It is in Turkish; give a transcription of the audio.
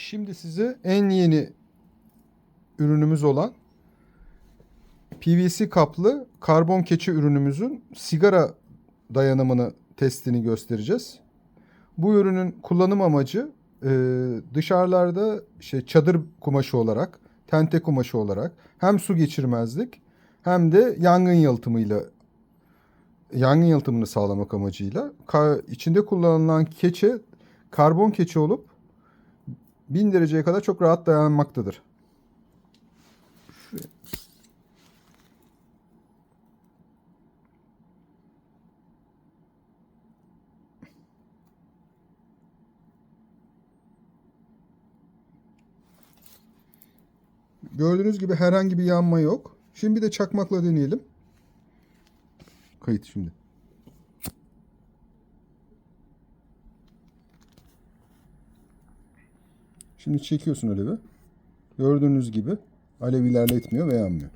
Şimdi size en yeni ürünümüz olan PVC kaplı karbon keçi ürünümüzün sigara dayanımını testini göstereceğiz. Bu ürünün kullanım amacı e, dışarılarda şey çadır kumaşı olarak, tente kumaşı olarak hem su geçirmezlik hem de yangın yalıtımıyla yangın yalıtımını sağlamak amacıyla ka- içinde kullanılan keçe karbon keçe olup 1000 dereceye kadar çok rahat dayanmaktadır. Gördüğünüz gibi herhangi bir yanma yok. Şimdi de çakmakla deneyelim. Kayıt şimdi. Şimdi çekiyorsun alevi. Gördüğünüz gibi alev ilerletmiyor ve yanmıyor.